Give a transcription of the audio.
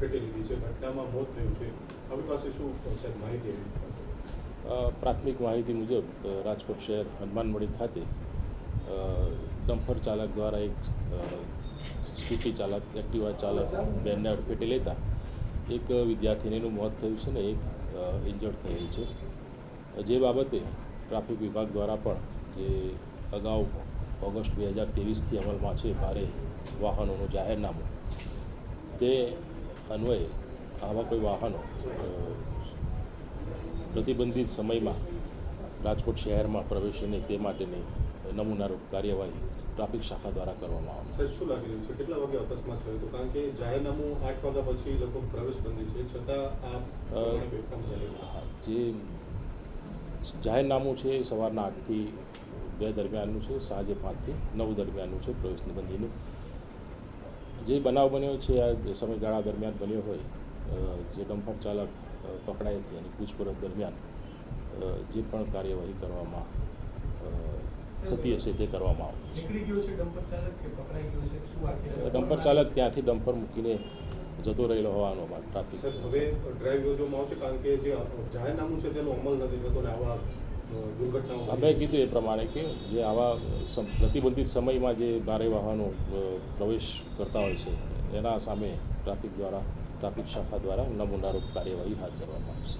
પેટી લીધી છે, ઘટનામાં મોત થયું છે. આપણી પાસે શું સાહેબ, માહિતી પ્રાથમિક માહિતી મુજબ રાજકોટ શહેર હનુમાનમળી ખાતે ડમ્ફર ચાલક દ્વારા એક સ્કૂટી ચાલક, એક્ટિવા ચાલક બેનને અડફેટે લેતા એક વિદ્યાર્થીનીનું મોત થયું છે ને એક ઇન્જર્ડ થયેલ છે. જે બાબતે ટ્રાફિક વિભાગ દ્વારા પણ જે અગાઉ ઓગસ્ટ બે હજાર ત્રેવીસથી અમલમાં છે ભારે વાહનોનું જાહેરનામું, તે અન્વયે આવા કોઈ વાહનો પ્રતિબંધિત સમયમાં રાજકોટ શહેરમાં પ્રવેશે નહીં તે માટેની નમૂનારૂપ કાર્યવાહી ટ્રાફિક શાખા દ્વારા કરવામાં આવશે સર શું લાગી રહ્યું છે? કેટલા વાગે અકસ્માત થયો હતો? કારણ કે જાહેરનામું આઠ વાગ્યા પછી લોકો પ્રવેશ બંધી છે છતાં આ જે જાહેરનામું છે સવારના આઠથી બે દરમિયાનનું છે સાંજે પાંચથી નવ દરમિયાનનું છે પ્રવેશ નિબંધીનું. જે બનાવ બન્યો છે આ સમયગાળા દરમિયાન બન્યો હોય જે ડમ્પર ચાલક અ, હતી અને પૂછપરછ દરમિયાન જે પણ કાર્યવાહી કરવામાં થતી હશે તે કરવામાં આવશે. છે ડમ્પર ચાલક કે પકડાઈ ગયો છે? શું આખી ડમ્પર ચાલક ત્યાંથી ડમ્પર મૂકીને જતો રહેલો હોવાનો ટ્રાફિક સાહેબ હવે ડ્રાઈવ યોજવામાં આવશે કારણ કે જે જાહેરનામું છે તેનો અમલ નથી થતો ને આવા અમે કીધું એ પ્રમાણે કે જે આવા પ્રતિબંધિત સમયમાં જે ભારે વાહનો પ્રવેશ કરતા હોય છે, એના સામે ટ્રાફિક દ્વારા, ટ્રાફિક શાખા દ્વારા નમૂનારૂપ કાર્યવાહી હાથ ધરવામાં આવશે.